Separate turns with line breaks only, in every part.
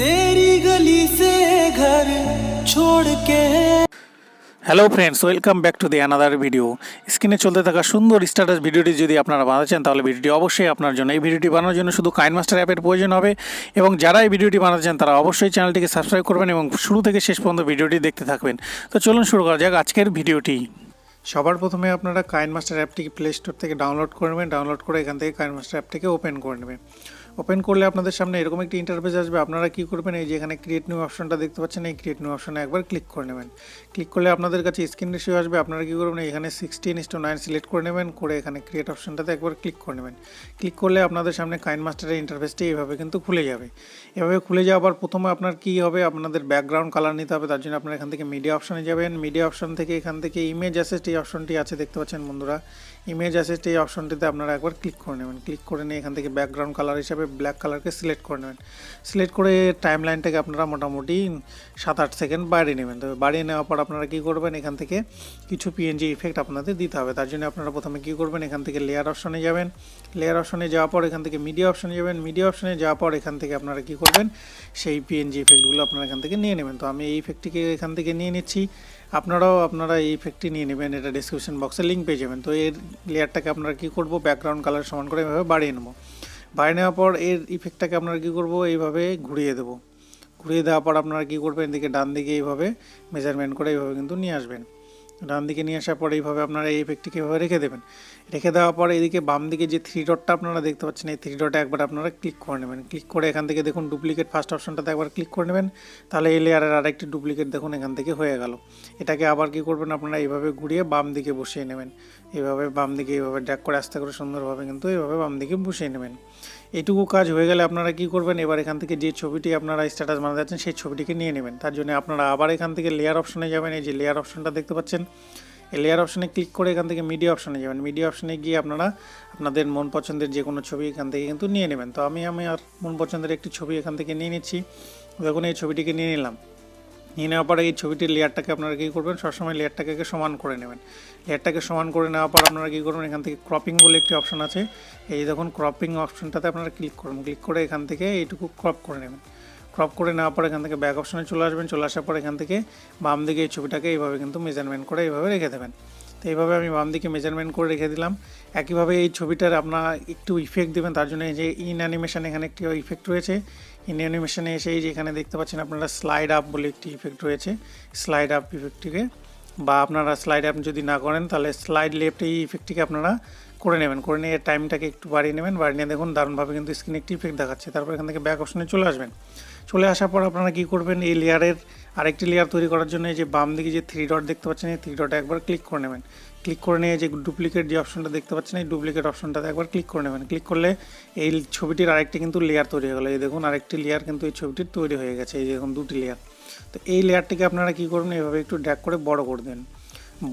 তেরি গলি সে ঘর ছোড় কে
hello friends welcome back to the another video স্ক্রিনে চলতে থাকা সুন্দর স্ট্যাটাস ভিডিওটি যদি আপনারা বানাচ্ছেন তাহলে ভিডিওটি অবশ্যই আপনার জন্য এই ভিডিওটি বানানোর জন্য শুধু কাইন মাস্টার অ্যাপের প্রয়োজন হবে। এবং যারা এই ভিডিওটি বানাচ্ছেন তারা অবশ্যই চ্যানেলটিকে সাবস্ক্রাইব করবেন এবং শুরু থেকে শেষ পর্যন্ত ভিডিওটি দেখতে থাকবেন। তো চলুন শুরু করা যাক আজকের ভিডিওটি। সবার প্রথমে আপনারা কাইন মাস্টার অ্যাপটিকে প্লে স্টোর থেকে ডাউনলোড করে নেবেন। ডাউনলোড করে এখান থেকে কাইন মাস্টার অ্যাপটিকে ওপেন করে নেবেন। ওপেন করলে আপনাদের সামনে এরকম একটি ইন্টারফেস আসবে। আপনারা কি করবেন? এই যে এখানে ক্রিয়েট নিউ অপশনটা দেখতে পাচ্ছেন, এই ক্রিয়েট নিউ অপশনে একবার ক্লিক করে নেবেন। ক্লিক করলে আপনাদের কাছে স্ক্রিন রেশিও আসবে। আপনারা কি করবেন? এখানে sixteen is to nine select করে নেবেন, করে এখানে ক্রিয়েট অপশনটাতে একবার ক্লিক করে নেবেন। ক্লিক করলে আপনাদের সামনে কাইন মাস্টারের ইন্টারফেসটি এইভাবে কিন্তু খুলে যাবে। এভাবে খুলে যাওয়ার প্রথমে আপনার কি হবে? আপনাদের ব্যাকগ্রাউন্ড কালার নিতে হবে। তার জন্য আপনারা এখান থেকে মিডিয়া অপশনে যাবেন। মিডিয়া অপশন থেকে এখান থেকে ইমেজ অ্যাসেস্ট এই অপশনটি আছে দেখতে পাচ্ছেন বন্ধুরা। ইমেজ অ্যাসেস্ট এই অপশনটিতে আপনারা একবার ক্লিক করে নেবেন। ক্লিক করে নিয়ে এখান থেকে ব্যাকগ্রাউন্ড কালার হিসাবে ব্ল্যাক কালারকে সিলেক্ট করে নেবেন। সিলেক্ট করে টাইম লাইনটাকে আপনারা মোটামুটি সাত আট সেকেন্ড বাড়িয়ে নেবেন। তো বাড়িয়ে নেওয়ার পর আপনারা কী করবেন? এখান থেকে কিছু পিএনজি ইফেক্ট আপনাদের দিতে হবে। তার জন্য আপনারা প্রথমে কী করবেন? এখান থেকে লেয়ার অপশনে যাবেন। লেয়ার অপশনে যাওয়ার পর এখান থেকে মিডিয়া অপশনে যাবেন। মিডিয়া অপশনে যাওয়ার পর এখান থেকে আপনারা কী করবেন? সেই পিএনজি ইফেক্টগুলো আপনারা এখান থেকে নিয়ে নেবেন। তো আমি এই ইফেক্টটিকে এখান থেকে নিয়ে নিচ্ছি। আপনারাও আপনারা এই ইফেক্টটি নিয়ে নেবেন। এটা ডিসক্রিপশন বক্সে লিঙ্ক পেয়ে যাবেন। তো এর লেয়ারটাকে আপনারা কী করব? ব্যাকগ্রাউন্ড কালার সমান করে এভাবে বাড়িয়ে নেব। বাড়িয়ে নেওয়ার পর এর ইফেক্টটাকে আপনারা কী করব? এইভাবে ঘুরিয়ে দেবো। ঘুরিয়ে দেওয়ার পর আপনারা কী করবেন? এদিকে ডান দিকে এইভাবে মেজারমেন্ট করে এইভাবে কিন্তু নিয়ে আসবেন। ডান দিকে নিয়ে আসার পর এইভাবে আপনারা এই ইফেক্টটিকে এভাবে রেখে দেবেন। রেখে দেওয়ার পর এদিকে বাম দিকে যে থ্রি ডটটা আপনারা দেখতে পাচ্ছেন, এই থ্রি ডটে একবার আপনারা ক্লিক করে নেবেন। ক্লিক করে এখান থেকে দেখুন ডুপ্লিকেট ফার্স্ট অপশনটাতে একবার ক্লিক করে নেবেন। তাহলে এই লেয়ারের আরেকটি ডুপ্লিকেট দেখুন এখান থেকে হয়ে গেল। এটাকে আবার কি করবেন? আপনারা এইভাবে ঘুরিয়ে বাম দিকে বসিয়ে নেবেন। এইভাবে বাম দিকে, এভাবে ড্যাক করে, আস্তে করে সুন্দরভাবে কিন্তু এভাবে বাম দিকে বসিয়ে নেবেন। এটুকু কাজ হয়ে গেলে আপনারা কি করবেন? এবার এখান থেকে যে ছবিটি আপনারা স্ট্যাটাস বানাতে যাচ্ছেন, সেই ছবিটিকে নিয়ে নেবেন। তার জন্য আপনারা আবার এখান থেকে লেয়ার অপশনে যাবেন। এই যে লেয়ার অপশনটা দেখতে পাচ্ছেন, এই লেয়ার অপশনে ক্লিক করে এখান থেকে মিডিয়া অপশনে যাবেন। মিডিয়া অপশনে গিয়ে আপনারা আপনাদের মন পছন্দের যে কোনো ছবি এখান থেকে কিন্তু নিয়ে নেবেন। তো আমি আমি আর মন পছন্দের একটি ছবি এখান থেকে নিয়ে নিচ্ছি। দেখুন, এই ছবিটিকে নিয়ে নিলাম। নিয়ে নেওয়ার পরে এই ছবিটির লেয়ারটাকে আপনারা কী করবেন? সবসময় লেয়ারটাকে সমান করে নেবেন। লেয়ারটাকে সমান করে নেওয়ার পর আপনারা কী করবেন? এখান থেকে ক্রপিং বলে একটি অপশন আছে। এই দেখুন ক্রপিং অপশনটাতে আপনারা ক্লিক করুন ক্লিক করে এখান থেকে এইটুকু ক্রপ করে নেবেন। ক্রপ করে নেওয়ার পর এখান থেকে ব্যাক অপশনে চলে আসবেন। চলে আসার পর এখান থেকে বাম দিকে এই ছবিটাকে এইভাবে কিন্তু মেজারমেন্ট করে এইভাবে রেখে দেবেন। তো এইভাবে আমি বাম দিকে মেজারমেন্ট করে রেখে দিলাম। একইভাবে এই ছবিটার আপনারা একটু ইফেক্ট দেবেন। তার জন্য এই যে ইন অ্যানিমেশন এখানে একটি ইফেক্ট রয়েছে। ইন অ্যানিমেশনে এসেই যেখানে দেখতে পাচ্ছেন আপনারা স্লাইড আপ বলে একটি ইফেক্ট রয়েছে। স্লাইড আপ ইফেক্টটিকে বা আপনারা স্লাইড আপ যদি না করেন, তাহলে স্লাইড লেফট এই ইফেক্টটিকে আপনারা করে নেবেন। করে নিয়ে টাইমটাকে একটু বাড়িয়ে নেবেন। বাড়িয়ে নিয়ে দেখুন, দারুণভাবে কিন্তু স্ক্রিনে একটি ইফেক্ট দেখাচ্ছে। তারপর এখান থেকে ব্যাক অপশনে চলে আসবেন। চলে আসার পর আপনারা কী করবেন? এই লেয়ারের আরেকটি লেয়ার তৈরি করার জন্য যে বাম দিকে যে থ্রি ডট দেখতে পাচ্ছেন, এই থ্রি ডটে একবার ক্লিক করে নেবেন। ক্লিক করে নিয়ে যে ডুপ্লিকেট যে অপশনটা দেখতে পাচ্ছেন, এই ডুপ্লিকেট অপশনটাতে একবার ক্লিক করে নেবেন। ক্লিক করলে এই ছবিটির আরেকটি কিন্তু লেয়ার তৈরি হয়ে গেলো। এই দেখুন, আরেকটি লেয়ার কিন্তু এই ছবিটির তৈরি হয়ে গেছে। এই দেখুন, দুটি লেয়ার তো এই লেয়ারটিকে আপনারা কী করবেন এভাবে একটু ড্যাক করে বড় করে দেন।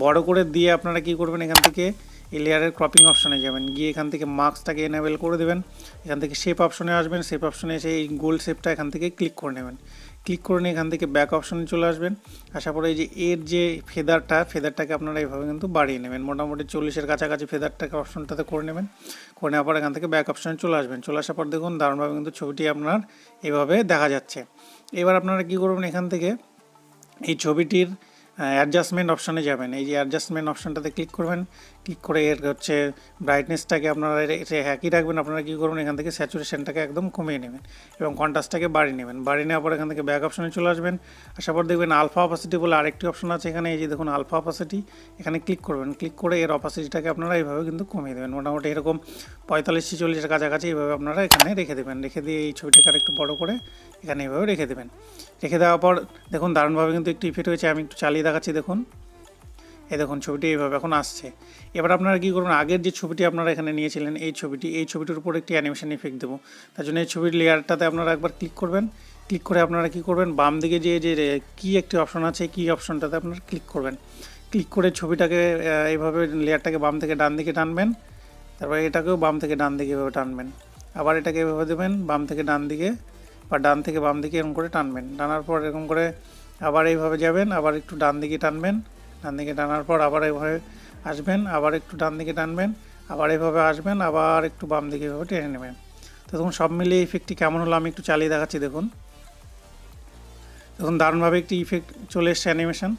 বড় করে দিয়ে আপনারা কী করবেন, এখান থেকে এই লেয়ারের ক্রপিং অপশনে যাবেন। গিয়ে এখান থেকে মার্কসটাকে এনেবেল করে দেবেন। এখান থেকে শেপ অপশনে আসবেন। শেপ অপশনে এসে এই গোল শেপটা এখান থেকে ক্লিক করে নেবেন। ক্লিক করে নিয়ে এখান থেকে ব্যাক অপশনে চলে আসবেন। আসার পরে এই যে এর যে ফেদারটা ফেদারটাকে আপনারা এইভাবে কিন্তু বাড়িয়ে নেবেন। মোটামুটি চল্লিশের কাছাকাছি ফেদারটাকে অপশনটাতে করে নেবেন। করে নেওয়ার পর এখান থেকে ব্যাক অপশনে চলে আসবেন। চলে আসার পর দেখুন, দারুণভাবে কিন্তু ছবিটি আপনার এভাবে দেখা যাচ্ছে। এবার আপনারা কী করবেন? এখান থেকে এই ছবিটির অ্যাডজাস্টমেন্ট অপশানে যাবেন। এই যে অ্যাডজাস্টমেন্ট অপশানটাতে ক্লিক করবেন। ক্লিক করে এর হচ্ছে ব্রাইটনেসটাকে আপনারা একই রাখবেন, আপনারা কী করবেন, এখান থেকে স্যাচুরেশনটাকে একদম কমিয়ে নেবেন এবং কন্ট্রাস্টটাকে বাড়িয়ে নেবেন। বাড়িয়ে নেওয়ার পর এখান থেকে ব্যাক অপশানে চলে আসবেন। আসার পর দেখবেন আলফা অপাসিটি বলে আরেকটি অপশন আছে এখানে, এই যে দেখুন আলফা অপাসিটি এখানে ক্লিক করবেন। ক্লিক করে এর অপাসিটিটাকে আপনারা এইভাবে কিন্তু কমিয়ে দেবেন। মোটামুটি এরকম পঁয়তাল্লিশ চল্লিশের কাছাকাছি এইভাবে আপনারা এখানে রেখে দেবেন। রেখে দিয়ে এই ছবিটাকে আরেকটু বড় করে এখানে এইভাবে রেখে দেবেন। রেখে দেওয়ার পর দেখুন দারুণভাবে কিন্তু একটু ইফেক্ট হয়েছে। আমি একটু চালিয়ে দেখাচ্ছি, দেখুন। এই দেখুন, ছবিটি এইভাবে এখন আসছে। এবার আপনারা কী করবেন, আগের যে ছবিটি আপনারা এখানে নিয়েছিলেন, এই ছবিটি, এই ছবিটির উপর একটি অ্যানিমেশন ইফেক্ট দেবো। তার জন্য এই ছবির লেয়ারটাতে আপনারা একবার ক্লিক করবেন। ক্লিক করে আপনারা কী করবেন, বাম দিকে যে যে কী একটি অপশন আছে, কী অপশনটাতে আপনারা ক্লিক করবেন। ক্লিক করে ছবিটাকে এইভাবে লেয়ারটাকে বাম থেকে ডান দিকে টানবেন। তারপরে এটাকেও বাম থেকে ডান দিকে এভাবে টানবেন। আবার এটাকে এভাবে দেবেন, বাম থেকে ডান দিকে বা ডান থেকে বাম দিকে এরকম করে টানবেন। টানার পর এরকম করে আবার এইভাবে যাবেন, আবার একটু ডান দিকে টানবেন। ডান দিকে টানার পর আবার এভাবে আসবেন, আবার একটু ডান দিকে টানবেন, আবার এভাবে আসবেন, আবার একটু বাম দিকে এভাবে টেনে নেবেন। তো তখন সব মিলিয়ে ইফেক্টটি কেমন হলো আমি একটু চালিয়ে দেখাচ্ছি, দেখুন। দেখুন, দারুণভাবে একটি ইফেক্ট চলে এসছে অ্যানিমেশন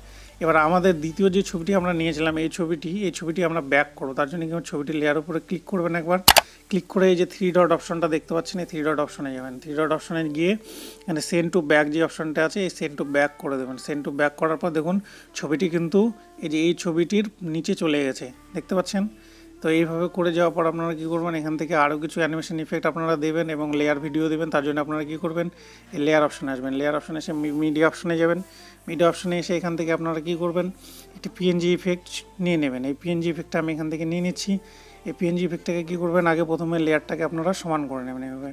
এবার আমাদের দ্বিতীয় যে ছবিটি আমরা নিয়েছিলাম, এই ছবিটি এই ছবিটি আমরা ব্যাক করব। তার জন্য কিন্তু ছবিটি লেয়ার উপরে ক্লিক করবেন একবার। ক্লিক করে এই যে থ্রি ডট অপশনটা দেখতে পাচ্ছেন, এই থ্রি ডট অপশনে যাবেন। থ্রি ডট অপশনে গিয়ে এখানে সেন্ড টু ব্যাক যে অপশনটা আছে, এই সেন্ড টু ব্যাক করে দেবেন। সেন্ড টু ব্যাক করার পর দেখুন, ছবিটি কিন্তু এই যে এই ছবিটির নিচে চলে গেছে। দেখতে পাচ্ছেন? তো এইভাবে করে যাওয়ার পর আপনারা কী করবেন? এখান থেকে আরও কিছু অ্যানিমেশন ইফেক্ট আপনারা দেবেন এবং লেয়ার ভিডিও দেবেন। তার জন্য আপনারা কী করবেন? এই লেয়ার অপশনে আসবেন। লেয়ার অপশনে এসে মিডিয়া অপশনে যাবেন। মিডিয়া অপশনে এসে এখান থেকে আপনারা কী করবেন? একটি পিএনজি ইফেক্ট নিয়ে নেবেন। এই পিএনজি ইফেক্টটা আমি এখান থেকে নিয়ে নিচ্ছি। এই পিএনজি ইফেক্টটাকে কী করবেন? আগে প্রথমে লেয়ারটাকে আপনারা সমান করে নেবেন এভাবে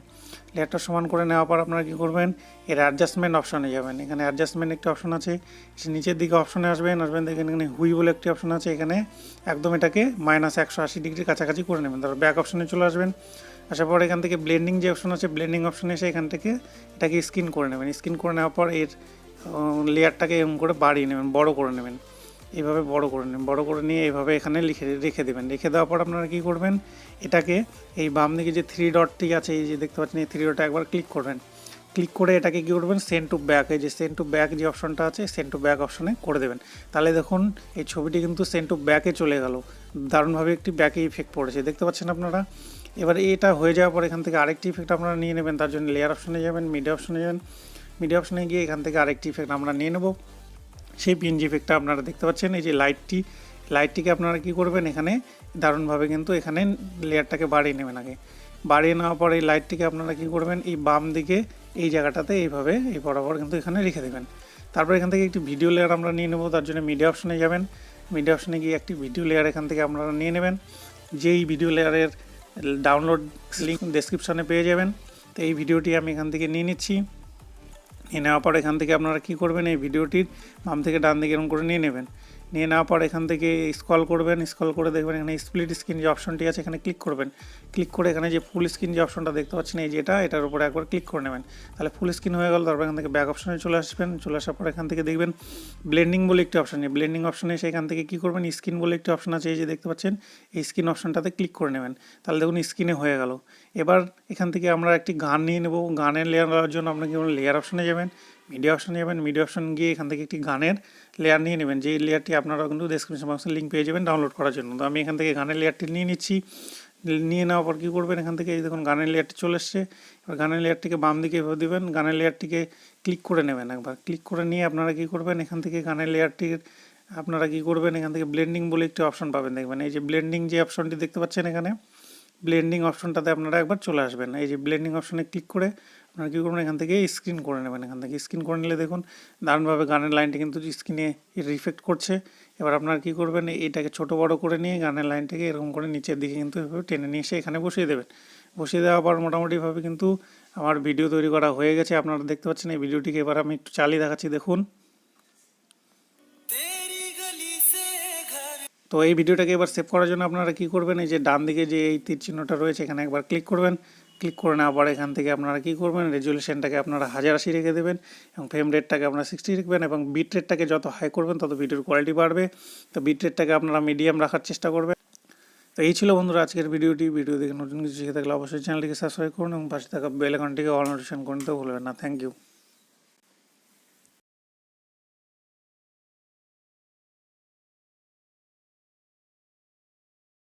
লেয়ারটা সমান করে নেওয়ার পর আপনারা কী করবেন? এর অ্যাডজাস্টমেন্ট অপশনে যাবেন। এখানে অ্যাডজাস্টমেন্ট একটি অপশন আছে। সে নিচের দিকে অপশনে আসবেন। আসবেন দেখেন এখানে হুই বলে একটি অপশন আছে। এখানে একদম এটাকে মাইনাস একশো আশি ডিগ্রির কাছাকাছি করে নেবেন। তারপর ব্যাক অপশনে চলে আসবেন। আসার পর এখান থেকে ব্লেন্ডিং যে অপশন আছে ব্লেন্ডিং অপশনে এসে এখান থেকে এটাকে স্ক্রিন করে নেবেন। স্ক্রিন করে নেওয়ার পর এর লেয়ারটাকে এরকম করে বাড়িয়ে নেবেন, বড় করে নেবেন। এইভাবে বড় করে নেবেন, বড় করে নিয়ে এইভাবে এখানে লিখে, রেখে দেবেন। রেখে দেওয়ার পর আপনারা কী করবেন, এটাকে এই বাম দিকে যে থ্রি ডটটি আছে, এই যে দেখতে পাচ্ছেন, এই থ্রি ডটটা একবার ক্লিক করবেন। ক্লিক করে এটাকে কী করবেন সেন্ড টু ব্যাক এই যে সেন্ড টু ব্যাক যে অপশনটা আছে সেন্ড টু ব্যাক অপশনে করে দেবেন। তাহলে দেখুন, এই ছবিটি কিন্তু সেন্ড টু ব্যাকে চলে গেল। দারুণভাবে একটি ব্যাকে ইফেক্ট পড়েছে। দেখতে পাচ্ছেন আপনারা? এবার এটা হয়ে যাওয়ার পর এখান থেকে আরেকটি ইফেক্ট আপনারা নিয়ে নেবেন। তার জন্য লেয়ার অপশনে যাবেন মিডিয়া অপশনে যাবেন। মিডিয়া অপশনে গিয়ে এখান থেকে আরেকটি ইফেক্ট আমরা নিয়ে নেব। সেই পিএনজি ইফেক্টটা আপনারা দেখতে পাচ্ছেন, এই যে লাইটটি লাইটটিকে আপনারা কি করবেন এখানে? দারুণভাবে কিন্তু এখানে লেয়ারটাকে বাড়িয়ে নেবেন আগে। বাড়িয়ে নেওয়ার পর এই লাইটটিকে আপনারা কি করবেন? এই বাম দিকে এই জায়গাটাতে এইভাবে এই বরাবর কিন্তু এখানে রেখে দেবেন। তারপর এখান থেকে একটি ভিডিও লেয়ার আমরা নিয়ে নেব, তার জন্য মিডিয়া অপশনে যাবেন। মিডিয়া অপশনে গিয়ে একটি ভিডিও লেয়ার এখান থেকে আপনারা নিয়ে নেবেন। যেই ভিডিও লেয়ারের ডাউনলোড লিঙ্ক ডেসক্রিপশনে পেয়ে যাবেন। তো এই ভিডিওটি আমি এখান থেকে নিয়ে নিচ্ছি। নিয়ে নেওয়ার পর এখান থেকে আপনারা কী করবেন এই ভিডিওটির বাম থেকে ডান দিকে এরকম করে নিয়ে নেবেন। নিয়ে নেওয়ার পর এখান থেকে স্ক্রল করবেন স্কল করে দেখবেন এখানে স্প্লিট স্ক্রিন যে অপশনটি আছে এখানে ক্লিক করবেন। ক্লিক করে এখানে যে ফুল স্ক্রিন যে অপশনটা দেখতে পাচ্ছেন, এই যেটা, এটার উপরে একবার ক্লিক করে নেবেন। তাহলে ফুল স্ক্রিন হয়ে গেল, তারপর এখান থেকে ব্যাক অপশনে চলে আসবেন। চলে আসার পর এখান থেকে দেখবেন ব্লেন্ডিং বলে একটি অপশন নেই। ব্লেন্ডিং অপশনে এসে এখান থেকে কী করবেন স্ক্রিন বলে একটি অপশন আছে, এই যে দেখতে পাচ্ছেন, এই স্ক্রিন অপশনটাতে ক্লিক করে নেবেন। তাহলে দেখুন স্ক্রিনে হয়ে গেল। এবার এখান থেকে আমরা একটি গান নিয়ে নেব। গানের লেয়ার দেওয়ার জন্য আপনাকে লেয়ার অপশনে যাবেন মিডিয়া অপশনে যাবেন মিডিয়া অপশন গিয়ে এখান থেকে একটি গানের লেয়ার নিয়ে নেবেন। যেই লেয়ারটি আপনারা কিন্তু ডেসক্রিপশন বক্সে লিঙ্ক পেয়ে যাবেন ডাউনলোড করার জন্য। তো আমি এখান থেকে গানের লেয়ারটি নিয়ে নিচ্ছি। নিয়ে নেওয়ার পর কী করবেন? এখান থেকে দেখুন গানের লেয়ারটি চলে এসছে। এবার গানের লেয়ারটিকে বাম দিকে এভাবে দেবেন। গানের লেয়ারটিকে ক্লিক করে নেবেন একবার। ক্লিক করে নিয়ে আপনারা কী করবেন? এখান থেকে গানের লেয়ারটির আপনারা কী করবেন? এখান থেকে ব্লেন্ডিং বলে একটি অপশন পাবেন। দেখবেন এই যে ব্লেন্ডিং যে অপশনটি দেখতে পাচ্ছেন এখানে ব্লেন্ডিং অপশনটাতে আপনারা একবার চলে আসবেন। এই যে ব্লেন্ডিং অপশনে ক্লিক করে আপনারা কী করবেন? এখান থেকে স্ক্রিন করে নেবেন এখান থেকে। স্ক্রিন করে নিলে দেখুন, দারুণভাবে গানের লাইনটি কিন্তু স্ক্রিনে রিফ্লেক্ট করছে। এবার আপনারা কী করবেন? এটাকে ছোট বড় করে নিয়ে গানের লাইনটাকে এরকম করে নিচের দিকে কিন্তু এভাবে টেনে নিয়ে এসে এখানে বসিয়ে দেবেন। বসিয়ে দেওয়ার পর মোটামুটিভাবে কিন্তু আমার ভিডিও তৈরি করা হয়ে গেছে। আপনারা দেখতে পাচ্ছেন এই ভিডিওটিকে এবার আমি একটু চালিয়ে দেখাচ্ছি। দেখুন। তো এই ভিডিওটাকে এবার সেভ করার জন্য আপনারা কী করবেন? এই যে ডান দিকে যে এই তীর চিহ্নটা রয়েছে, এখানে একবার ক্লিক করবেন। ক্লিক করে নেওয়ার পর এখান থেকে আপনারা কী করবেন? রেজুলেশনটাকে আপনারা হাজার আশি রেখে দেবেন এবং ফ্রেম রেটটাকে আপনারা সিক্সটি রাখবেন এবং বিট রেটটাকে যত হাই করবেন, তত ভিডিওর কোয়ালিটি বাড়বে। তো বিট রেটটাকে আপনারা মিডিয়াম রাখার চেষ্টা করবেন। তো এই ছিল বন্ধুরা আজকের ভিডিওটি। ভিডিও দেখে নতুন কিছু শিখে থাকলে অবশ্যই চ্যানেলটিকে সাবস্ক্রাইব করুন এবং পাশে থাকা বেল আইকনটিকে অল নোটিফিকেশন করে নিতে ভুলবেন না। Thank you